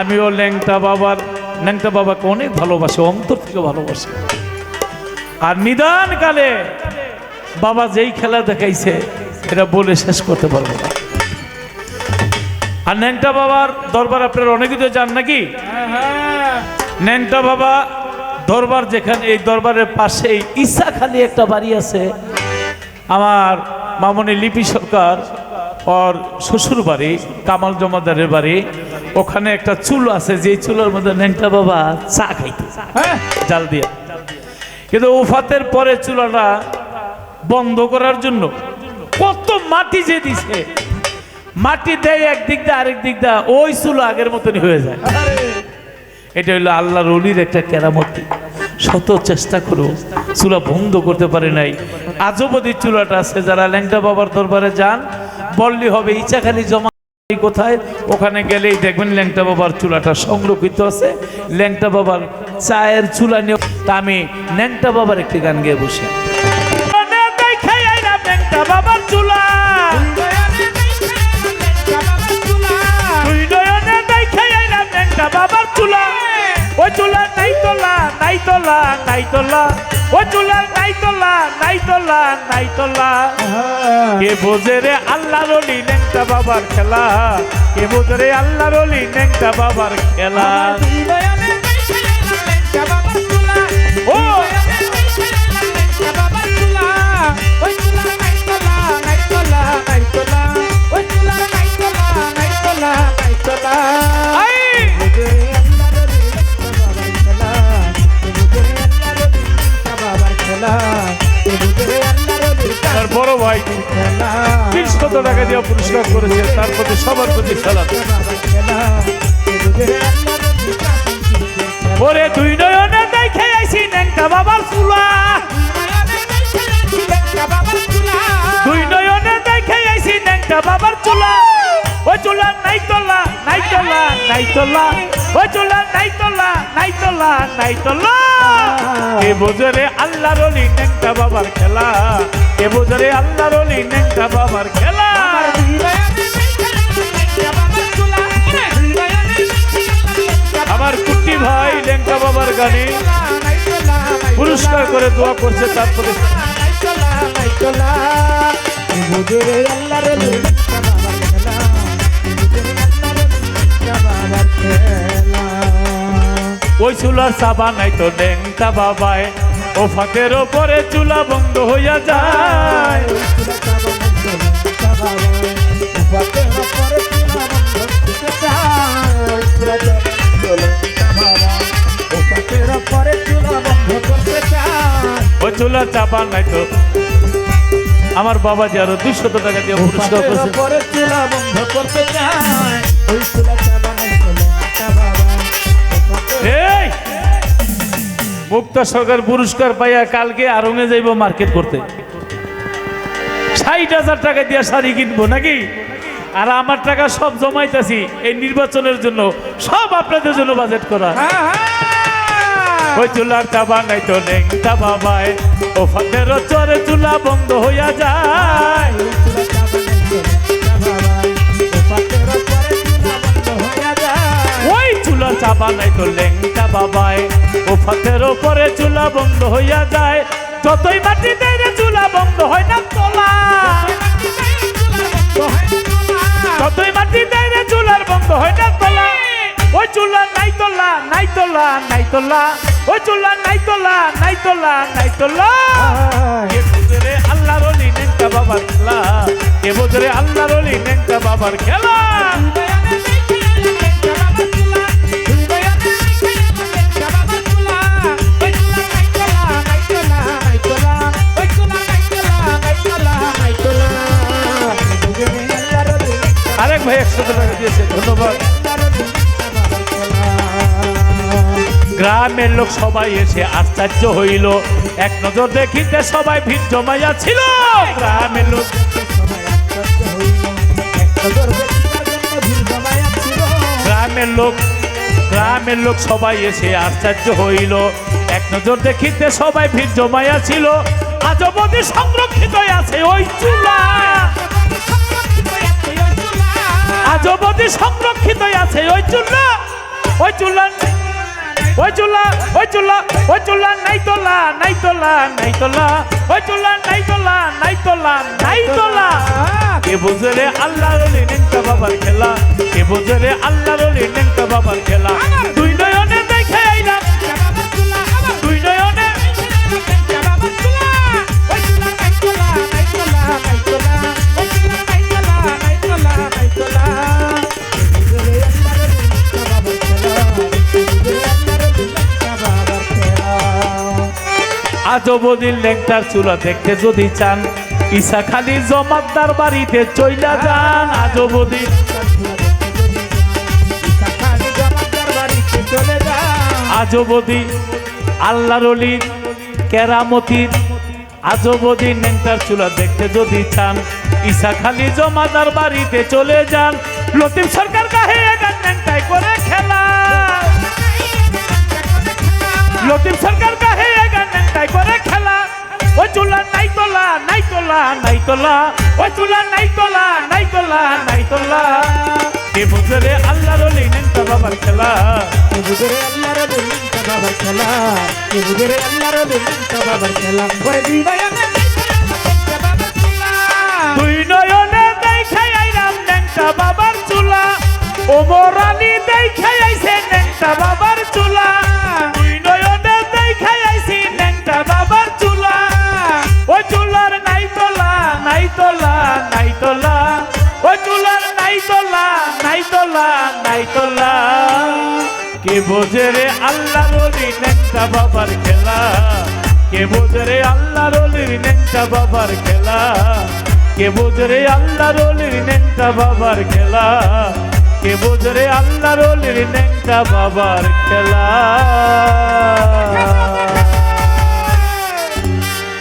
আমিও ল্যাংটা বাবার, ল্যাংটা বাবাকে অনেক ভালোবাসি, অন্তর থেকে ভালোবাসি। আর নিদান কালে বাবা যেই খেলা দেখাইছে, এটা বলে শেষ করতে পারব না। আর ন্যাংটা বাবার দরবার আপনারা অনেকে তো যান নাকি? ন্যাংটা বাবা দরবার যেখানে, এই দরবারের পাশে ইসা খালি একটা বাড়ি আছে। আমার মামনি লিপি সরকার ওর শ্বশুর বাড়ি কামাল জমাদারের বাড়ি। ওখানে একটা চুল আছে যে চুলের মধ্যে ন্যাংটা বাবা চা খাইতে। হ্যাঁ? জাল দিয়ে। কিন্তু উফাতের পরে চুলাটা বন্ধ করার জন্য কত মাটি যে দিছে। মাটি দেয় একদিক দিয়ে আরেক দিক দিয়ে ওই চুলো আগের মতনই হয়ে যায়। এটা হলো আল্লাহর অলির একটা কেরামতি। শত চেষ্টা করো চুলা বন্ধ করতে পারে নাই। আজবদি চুলাটা আছে যারা ল্যাংটা বাবার দরবারে যান বললি হবে ইচ্ছাখালি জমা কোথায়? ওখানে গেলেই দেখবেন ল্যাংটা বাবার চুলাটা সংরক্ষিত আছে। ল্যাংটা বাবার চায়ের চুলা নিয়ে তা আমি ল্যাংটা বাবার একটি গান গেয়ে বসে। বাবার চুলা। বাবার চুলা। ওই চুলা নাই তোলা নাই তোলা নাই তোলা। ওই চুলা নাই তোলা নাই তোলা নাই তোলা কে বোঝে রে আল্লাহ রলি নেংটা বাবার খেলা? কে বোঝে রে আল্লাহ রলি নেংটা বাবার খেলা? ভাই তিনশত টাকা দিয়ে পুরস্কার করেছে? তার প্রতি সবার প্রতি খেলা ওরে দুই নয়নে দেখে আইছি ন্যাংটা বাবার চুলা। দুই নয়নে দেখে আইছি ন্যাংটা বাবার চুলা। ওই চুলা নাই তোলা নাই তোলা নাই তোলা। ওই চুলা নাই তোলা নাই তোলা নাই তোলা। কে বোঝরে আল্লাহ রলি ন্যাংটা বাবার খেলা। কে বোঝরে আল্লাহ রলি ন্যাংটা বাবার খেলা। আমার কুটি ভাই ল্যাংটা বাবার গানে পুরস্কার করে দোয়া করছে তারপরে ওই চুলার চাবা নাই তো ল্যাংটা বাবায়। ও ফাঁকের ওপরে চুলা বন্ধ হইয়া যায়। ওই চুলার চাপা নাই তো। আমার বাবা যে আরও দুইশত টাকা দিয়ে পুরস্কার করছে। মুক্তা সরকার পুরস্কার পাইয়া কালকে আরঙে যাইব মার্কেট করতে। ষাট হাজার টাকা দিয়ে শাড়ি কিনবো নাকি? আর আমার টাকা সব জমাইতেছি এই নির্বাচনের জন্য। সব আপনাদের জন্য বাজেট করা। ওই চুলার চাবা নাই তো লেংটা বাবায়। ও চরে চুলা বন্ধ হইয়া যায়। চুলা চাবা নাই তো লেংটা বাবায়। ও ফাঁকের ওপরে চুলা বন্ধ হইয়া যায়। যতই মাটি দেয় চুলা বন্ধ হয় না তোলা। যতই মাটি দেয় চুলার বন্ধ হয় না তোলা। ওই চুলা নাই তোলা নাই তোলা নাই তোলা। ওই চুলা নাই তোলা নাই তোলা নাই তোলা। কে বুঝে রে আল্লাহ রলি নেংটা বাবার খেলা। কে বুঝে রে আল্লাহ রলি নেংটা বাবার খেলা। আরেক ভাই একশো টাকা দিয়েছে, ধন্যবাদ। গ্রামের লোক সবাই এসে আশ্চর্য হইল। এক নজর দেখিতে সবাই ভিড় জমাইয়া ছিল। গ্রামের লোক গ্রামের লোক গ্রামের লোক সবাই এসে আশ্চর্য হইল। এক নজর দেখিতে সবাই ভিড় জমাইয়া ছিল। আজ অবধি সংরক্ষিত আছে ওই চুলা। অবধি সংরক্ষিত আছে। ওই চুল্লা ওই চুল্লা ওই চুল্লা ওই চুল্লা ওই চুল্লা নাই তোলা নাই তোলা নাই তোলা ওই চুল্লা নাই তোলা নাই তোলা নাই তোলা কে বুঝে রে আল্লাহ রলি নেংটা বাবার খেলা? কে বুঝে রে আল্লাহ রলি নেংটা বাবার খেলা? দুই লেংটার চুলা দেখতে যদি চান। ইসা খালি জমাদ্দার বাড়িতে চইলা যান। আজবদি আল্লাহর অলির কেরামতির আজবদি নেংটার চুলা দেখতে যদি চান। জমাদার বাড়িতে চলে যান। লতিফ সরকার কাহে নেংটাই করে খেলা। লতিফ সরকার নাই তোলা নাই তোলা নাই তোলা ওই চুলা নাই তোলা নাই তোলা নাই তোলা কে বুঝে রে আল্লাহর অলি নেংটা বাবার খেলা। দুই নয়নে দেখাই আইলাম নেংটা বাবার চুলা। ওমর আলী দেখাই আইছে নেংটা বাবার চুলা। তোলা নাই তোলা কে বোঝে রে আল্লাহ রলি নেংটা বাবার খেলা? কে বোঝে রে আল্লাহ রলির নেংটা বাবার খেলা? কে বোঝে রে আল্লাহ রলির নেংটা বাবার খেলা? কে বোঝে রে আল্লাহ রলির নেংটা বাবার খেলা?